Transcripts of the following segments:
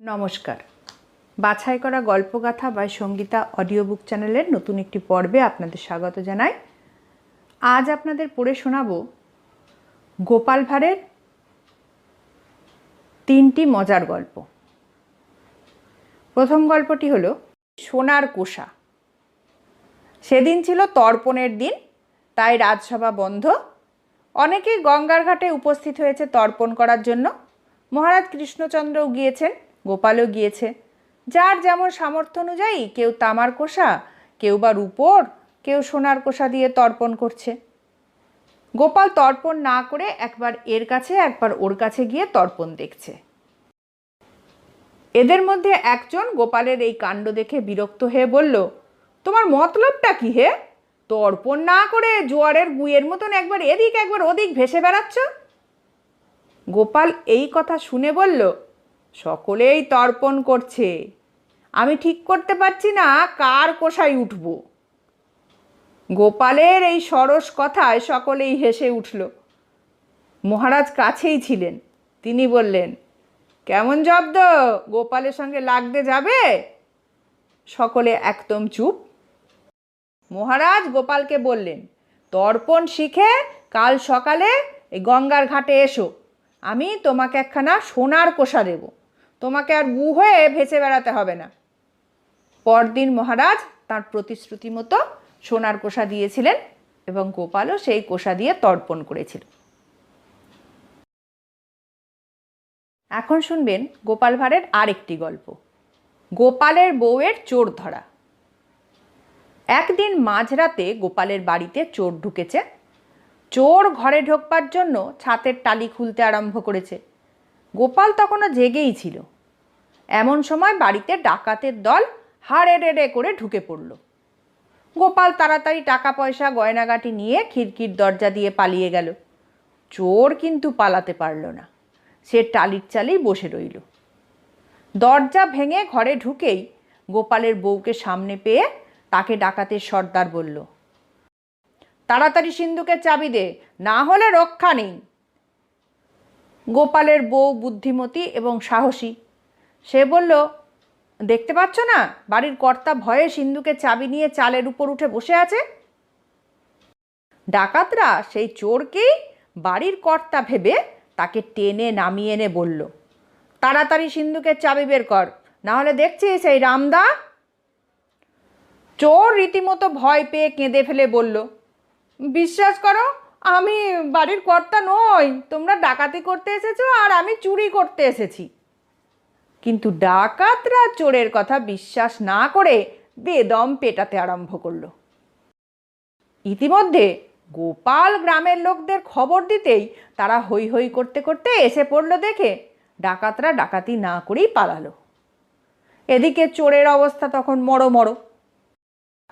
নমস্কার। বাছাই করা গল্পগাথা বা সঙ্গীতা অডিও বুক চ্যানেলের নতুন একটি পর্বে আপনাদের স্বাগত জানাই। আজ আপনাদের পড়ে শোনাব গোপাল ভাঁড়ের তিনটি মজার গল্প। প্রথম গল্পটি হলো সোনার কোষা। সেদিন ছিল তর্পণের দিন, তাই রাজসভা বন্ধ। অনেকেই গঙ্গার ঘাটে উপস্থিত হয়েছে তর্পণ করার জন্য। মহারাজ কৃষ্ণচন্দ্রও গিয়েছেন। গোপালও গিয়েছে। যার যেমন সামর্থ্য অনুযায়ী কেউ তামার কোষা, কেউ বা রূপোর, কেউ সোনার কোষা দিয়ে তর্পণ করছে। গোপাল তর্পণ না করে একবার এর কাছে, একবার ওর কাছে গিয়ে তর্পণ দেখছে। এদের মধ্যে একজন গোপালের এই কাণ্ড দেখে বিরক্ত হয়ে বলল, তোমার মতলবটা কি হে? তর্পণ না করে জোয়ারের গুয়ের মতন একবার এদিক, একবার ওদিক ভেসে বেড়াচ্ছ? গোপাল এই কথা শুনে বলল সকলেই তর্পণ করছে। আমি ঠিক করতে পারছি না কার কোষায় উঠব। গোপালের এই সরস কথায় সকলেই হেসে উঠল। মহারাজ কাছেই ছিলেন। তিনি বললেন, কেমন জব্দ? গোপালের সঙ্গে লাগতে যাবে? সকলে একদম চুপ। মহারাজ গোপালকে বললেন, তর্পণ শিখে কাল সকালে এই গঙ্গার ঘাটে এসো। আমি তোমাকে একখানা সোনার কোষা দেব। তোমাকে আর বু হয়ে ভেসে বেড়াতে হবে না। পরদিন মহারাজ তার প্রতিশ্রুতি মতো সোনার কোষা দিয়েছিলেন এবং গোপালও সেই কোষা দিয়ে তর্পণ করেছিল। এখন শুনবেন গোপাল ভাঁড়ের আরেকটি গল্প। গোপালের বউয়ের চোর ধরা। একদিন মাঝরাতে গোপালের বাড়িতে চোর ঢুকেছে। চোর ঘরে ঢোকবার জন্য ছাতের টালি খুলতে আরম্ভ করেছে। গোপাল তখনও জেগেই ছিল। এমন সময় বাড়িতে ডাকাতের দল হাড়ে রেড়ে করে ঢুকে পড়ল। গোপাল তাড়াতাড়ি টাকা পয়সা গয়নাগাটি নিয়ে খিড়কির দরজা দিয়ে পালিয়ে গেল। চোর কিন্তু পালাতে পারল না। সে টালির চালেই বসে রইল। দরজা ভেঙে ঘরে ঢুকেই গোপালের বউকে সামনে পেয়ে তাকে ডাকাতের সর্দার বলল, তাড়াতাড়ি সিন্ধুকের চাবি দে, না হলে রক্ষা নেই। গোপালের বউ বুদ্ধিমতী এবং সাহসী। সে বলল, দেখতে পাচ্ছ না, বাড়ির কর্তা ভয়ে সিন্ধুকের চাবি নিয়ে চালের উপর উঠে বসে আছে? ডাকাতরা সেই চোরকেই বাড়ির কর্তা ভেবে তাকে টেনে নামিয়ে এনে বলল, তাড়াতাড়ি সিন্ধুকের চাবি বের কর, না হলে দেখছি সেই রামদা? চোর রীতিমতো ভয় পেয়ে কেঁদে ফেলে বলল, বিশ্বাস করো আমি বাড়ির কর্তা নই, তোমরা ডাকাতি করতে এসেছ আর আমি চুরি করতে এসেছি। কিন্তু ডাকাতরা চোরের কথা বিশ্বাস না করে বেদম পেটাতে আরম্ভ করল। ইতিমধ্যে গোপাল গ্রামের লোকদের খবর দিতেই তারা হই হই করতে করতে এসে পড়ল দেখে ডাকাতরা ডাকাতি না করেই পালালো। এদিকে চোরের অবস্থা তখন মরো মরো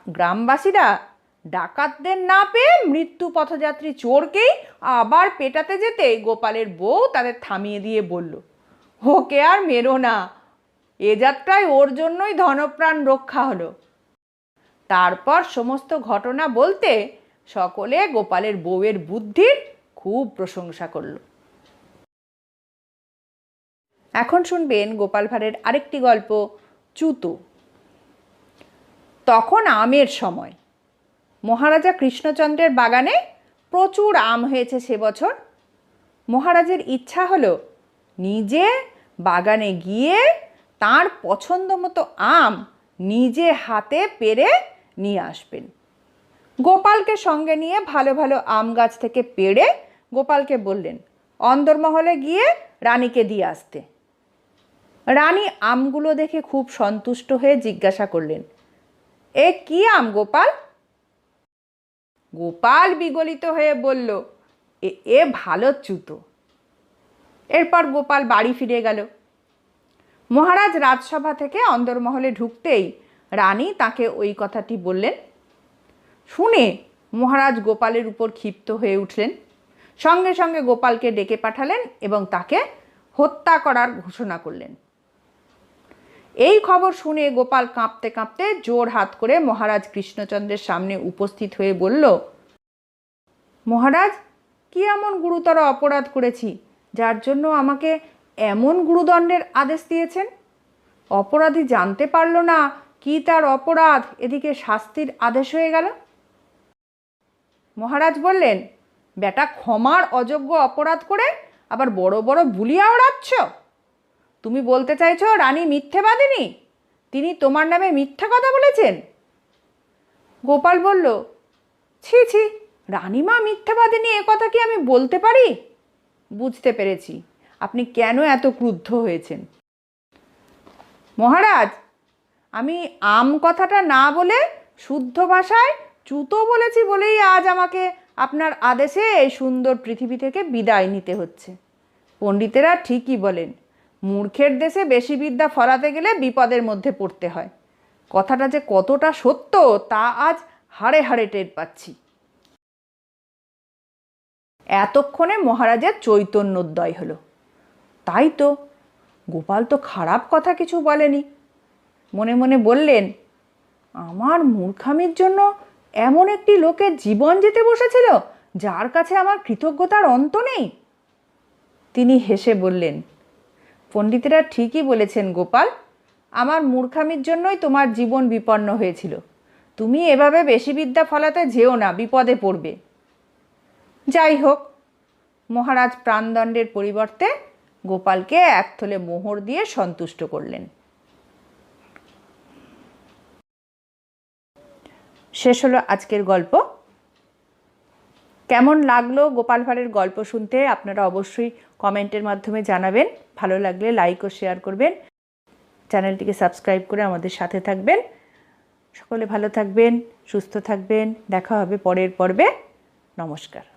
গ্রামবাসীরা ডাকাতদের না পেয়ে মৃত্যু পথযাত্রী চোরকেই আবার পেটাতে যেতে গোপালের বউ তাদের থামিয়ে দিয়ে বলল, ওকে আর মেরো না। এ যাত্রায় ওর জন্যই ধনপ্রাণ রক্ষা হলো। তারপর সমস্ত ঘটনা বলতে সকলে গোপালের বউয়ের বুদ্ধির খুব প্রশংসা করল। এখন শুনবেন গোপাল ভাঁড়ের আরেকটি গল্প, চুতো। তখন আমের সময়। মহারাজা কৃষ্ণচন্দ্রের বাগানে প্রচুর আম হয়েছে সে বছর। মহারাজের ইচ্ছা হলো নিজে বাগানে গিয়ে তার পছন্দ মতো আম নিজে হাতে পেরে নিয়ে আসবেন। গোপালকে সঙ্গে নিয়ে ভালো ভালো আম গাছ থেকে পেড়ে গোপালকে বললেন অন্দরমহলে গিয়ে রানীকে দিয়ে আসতে। রানী আমগুলো দেখে খুব সন্তুষ্ট হয়ে জিজ্ঞাসা করলেন, এ কি আম গোপাল? গোপাল বিগলিত হয়ে বলল, এ ভালো চুতো এরপর গোপাল বাড়ি ফিরে গেল। মহারাজ রাজসভা থেকে অন্দরমহলে ঢুকতেই রানী তাকে ওই কথাটি বললেন। শুনে মহারাজ গোপালের উপর ক্ষিপ্ত হয়ে উঠলেন। সঙ্গে সঙ্গে গোপালকে ডেকে পাঠালেন এবং তাকে হত্যা করার ঘোষণা করলেন। এই খবর শুনে গোপাল কাঁপতে কাঁপতে জোর হাত করে মহারাজ কৃষ্ণচন্দ্রের সামনে উপস্থিত হয়ে বলল, মহারাজ, কি এমন গুরুতর অপরাধ করেছি, যার জন্য আমাকে এমন গুরুদণ্ডের আদেশ দিয়েছেন? অপরাধী জানতে পারল না কি তার অপরাধ, এদিকে শাস্তির আদেশ হয়ে গেল। মহারাজ বললেন, বেটা ক্ষমার অযোগ্য অপরাধ করে আবার বড় বড় বুলিয়া ওড়াচ্ছ তুমি বলতে চাইছো রানী মিথ্যে মিথ্যেবাদিনী তিনি তোমার নামে মিথ্যা কথা বলেছেন? গোপাল বলল, ছি ছি, রানীমা মিথ্যাবাদিনী এ কথা কি আমি বলতে পারি? বুঝতে পেরেছি, আপনি কেন এত ক্রুদ্ধ হয়েছেন? মহারাজ, আমি আম কথাটা না বলে শুদ্ধ ভাষায় চুতো বলেছি বলেই আজ আমাকে আপনার আদেশে এই সুন্দর পৃথিবী থেকে বিদায় নিতে হচ্ছে। পণ্ডিতেরা ঠিকই বলেন মূর্খের দেশে বেশি বিদ্যা ফলাতে গেলে বিপদের মধ্যে পড়তে হয়। কথাটা যে কতটা সত্য, তা আজ হাড়ে হাড়ে টের পাচ্ছি। এতক্ষণে মহারাজের চৈতন্যোদয় হলো। তাই তো, গোপাল তো খারাপ কথা কিছু বলেনি। মনে মনে বললেন, আমার মূর্খামির জন্য এমন একটি লোকের জীবন যেতে বসেছিল, যার কাছে আমার কৃতজ্ঞতার অন্ত নেই? তিনি হেসে বললেন পণ্ডিতেরা ঠিকই বলেছেন, গোপাল। আমার মূর্খামির জন্যই তোমার জীবন বিপন্ন হয়েছিল। তুমি এভাবে বেশি বিদ্যা ফলাতে যেও না, বিপদে পড়বে। যাই হোক, মহারাজ প্রাণদণ্ডের পরিবর্তে গোপালকে এক থলে মোহর দিয়ে সন্তুষ্ট করলেন। শেষ হলো আজকের গল্প। কেমন লাগল গোপাল ভাঁড়ের গল্প শুনতে? আপনারা অবশ্যই কমেন্টের মাধ্যমে জানাবেন। ভালো লাগলে লাইক ও শেয়ার করবেন। চ্যানেলটিকে সাবস্ক্রাইব করে আমাদের সাথে থাকবেন। সকলে ভালো থাকবেন, সুস্থ থাকবেন। দেখা হবে পরের পর্বে। নমস্কার।